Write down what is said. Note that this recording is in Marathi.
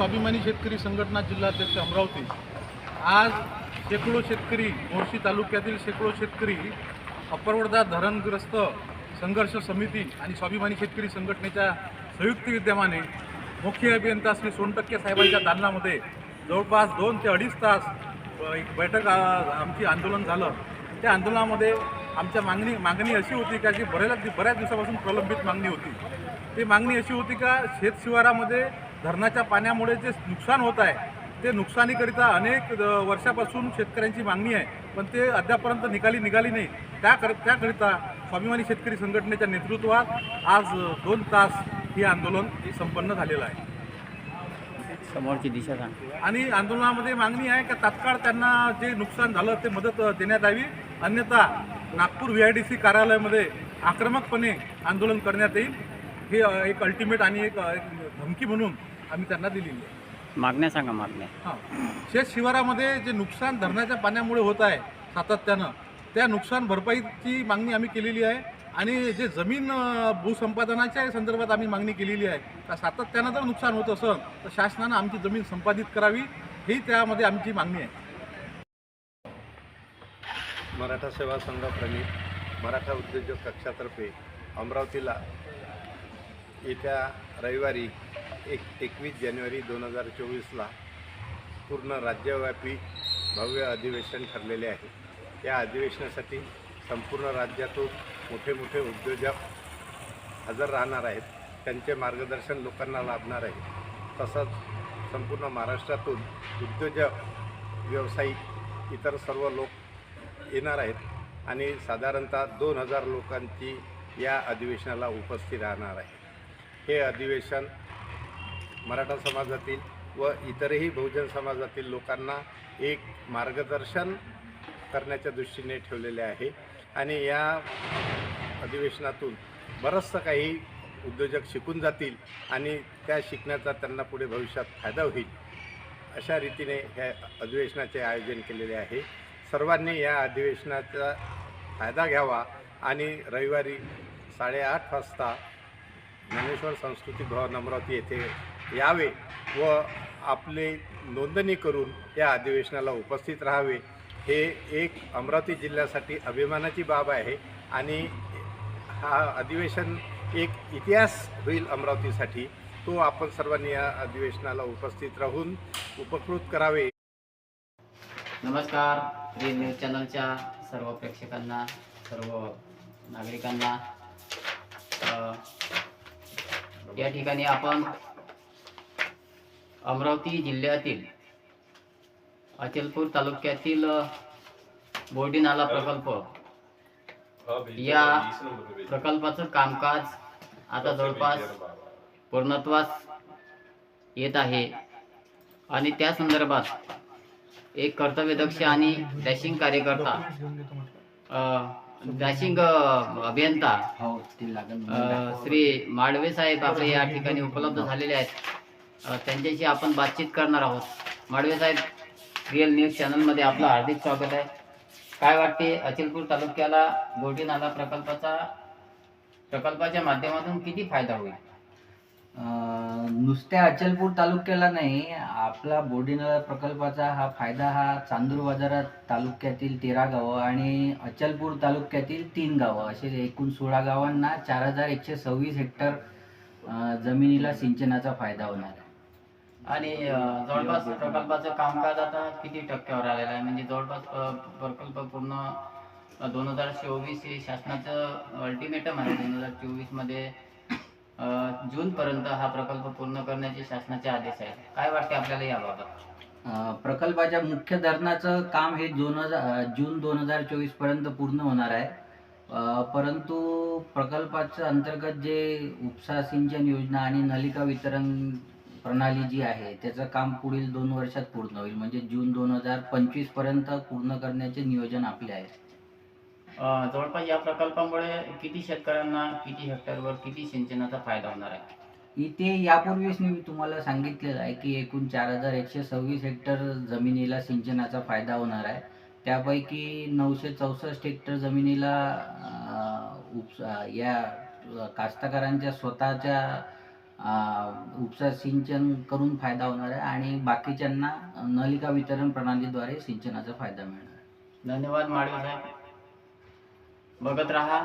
स्वाभिमानी शेतकरी संघटना जिल्हाध्यक्ष अमरावती आज शेकडो शेतकरी मोर्शी तालुक्यातील शेकडो शेतकरी अपरवडदा धरणग्रस्त संघर्ष समिती आणि स्वाभिमानी शेतकरी संघटनेच्या संयुक्त विद्यमाने मुख्य अभियंता श्री सोनटक्के साहेबांच्या दालनामध्ये जवळपास दोन ते अडीच तास एक बैठक आमची आंदोलन झालं. त्या आंदोलनामध्ये आमच्या मागणी मागणी अशी होती का जी बऱ्याच बऱ्याच दिवसापासून प्रलंबित मागणी होती. ती मागणी अशी होती का शेतशिवारामध्ये धरणाच्या पाण्यामुळे जे नुकसान होत आहे ते नुकसानीकरिता अनेक वर्षापासून शेतकऱ्यांची मागणी आहे. पण ते अद्यापर्यंत निकाली निघाली नाही. त्याकर त्याकरिता स्वाभिमानी शेतकरी संघटनेच्या नेतृत्वात आज दोन तास हे आंदोलन संपन्न झालेलं आहे. समोरची दिशा सांग. आणि आंदोलनामध्ये मागणी आहे का तात्काळ त्यांना जे नुकसान झालं ते मदत देण्यात यावी. अन्यथा Nagpur V I D C कार्यालयामध्ये आक्रमकपणे आंदोलन करण्यात येईल. हे एक अल्टिमेट आणि एक धमकी म्हणून आम्ही त्यांना दिलेली आहे. मागण्या सांगा मागण्या. हां. शेत शिवारामध्ये जे नुकसान धरणाच्या पाण्यामुळे होत आहे सातत्यानं त्या नुकसान भरपाईची मागणी आम्ही केलेली आहे आणि जे जमीन अ, भूसंपादनाच्या संदर्भात आम्ही मागणी केलेली आहे का सातत्यानं जर नुकसान होत असेल तर शासनानं आमची जमीन संपादित करावी ही त्यामध्ये आमची मागणी आहे. मराठा सेवा संघ प्रणित मराठा उद्योजक कक्षातर्फे अमरावतीला येत्या रविवारी एक एकवीस जानेवारी दोन हजार चोवीसला पूर्ण राज्यव्यापी भव्य अधिवेशन ठरलेले आहे. या अधिवेशनासाठी संपूर्ण राज्यातून मोठे मोठे उद्योजक हजर राहणार आहेत. त्यांचे मार्गदर्शन लोकांना लाभणार आहे. तसंच संपूर्ण महाराष्ट्रातून उद्योजक व्यावसायिक इतर सर्व लोक येणार आहेत आणि साधारणतः दोन हजार लोकांची या अधिवेशनाला उपस्थित राहणार आहे. हे अधिवेशन मराठा समाजातील व इतरही बहुजन समाजातील लोकांना एक मार्गदर्शन करण्याच्या दृष्टीने ठेवलेले आहे. आणि या अधिवेशनातून बरंचसं काही उद्योजक शिकून जातील आणि त्या शिकण्याचा त्यांना पुढे भविष्यात फायदा होईल अशा रीतीने ह्या अधिवेशनाचे आयोजन केलेले आहे. सर्वांनी या अधिवेशनाचा फायदा घ्यावा आणि रविवारी साडेआठ वाजता ज्ञानेश्वर सांस्कृतिक भवन अमरावती येथे यावे व आपले नोंदणी करून या अधिवेशनाला उपस्थित राहावे. हे एक अमरावती जिल्ह्यासाठी अभिमानाची बाब आहे आणि हा अधिवेशन एक इतिहास होईल अमरावतीसाठी. तो आपण सर्वांनी या अधिवेशनाला उपस्थित राहून उपकृत करावे. नमस्कार. प्रिय न्यूज चॅनलच्या सर्व प्रेक्षकांना सर्व नागरिकांना. या ठिकाणी आपण अमरावती जिल्ह्यातील अचलपूर तालुक्यातील बोर्डी नाला प्रकल्प. या प्रकल्पाचं कामकाज आता जवळपास पूर्णत्वास येत आहे. आणि त्या संदर्भात एक कर्तव्यदक्ष आणि डॅशिंग कार्यकर्ता अ, डॅशिंग अभियंता अ, श्री माडवे साहेब आपले या ठिकाणी उपलब्ध झालेले आहेत. त्यांच्याशी आपण बातचीत करणार आहोत. माडवे साहेब रिअल न्यूज चॅनलमध्ये आपलं हार्दिक स्वागत आहे. काय वाटते अचलपूर तालुक्याला गोटी नाला प्रकल्पाचा प्रकल्पाच्या माध्यमातून किती फायदा होईल? नुसत्या अचलपूर तालुक्याला नाही आपला बोर्डिनला प्रकल्पाचा हा फायदा हा चांदूर बाजारात तालुक्यातील तेरा गावं आणि अचलपूर तालुक्यातील तीन गावं असे एकूण सोळा गावांना चार हजार एकशे सव्वीस हेक्टर जमिनीला सिंचनाचा फायदा होणार आहे. आणि जवळपास प्रकल्पाचं कामकाज आता किती टक्क्यावर आलेलं आहे? म्हणजे जवळपास प्रकल्प पूर्ण दोन हजार चोवीस हे शासनाचं अल्टिमेटम आहे. दोन हजार चोवीसमध्ये जूनपर्यंत हा प्रकल्प पूर्ण करण्याचे शासनाचे आदेश आहेत. काय वाटते आपल्याला याबाबत प्रकल्पाच्या मुख्य धरणाचं काम हे दोन हजार जून दोन हजार चोवीसपर्यंत पूर्ण होणार आहे. परंतु प्रकल्पाच्या अंतर्गत जे उपसा सिंचन योजना आणि नलिका वितरण प्रणाली जी आहे त्याचं काम पुढील दोन वर्षात पूर्ण होईल. म्हणजे जून दोन हजार पंचवीसपर्यंत पूर्ण करण्याचे नियोजन आपले आहे. अ, जवळपास या प्रकल्पामुळे किती शेतकऱ्यांना किती हेक्टरवर किती सिंचनाचा फायदा होणार आहे? इथे यापूर्वीच मी तुम्हाला सांगितलेलं आहे की एकूण चार हजार एकशे सव्वीस हेक्टर जमिनीला सिंचनाचा फायदा होणार आहे. त्यापैकी नऊशे चौसष्ट हेक्टर जमिनीला अं, उपसा या कास्तकारांच्या स्वतःच्या उपसा सिंचन करून फायदा होणार आहे आणि बाकीच्यांना नलिका वितरण प्रणालीद्वारे सिंचनाचा फायदा मिळणार धन्यवाद माळवे साहेब. बघत राहा.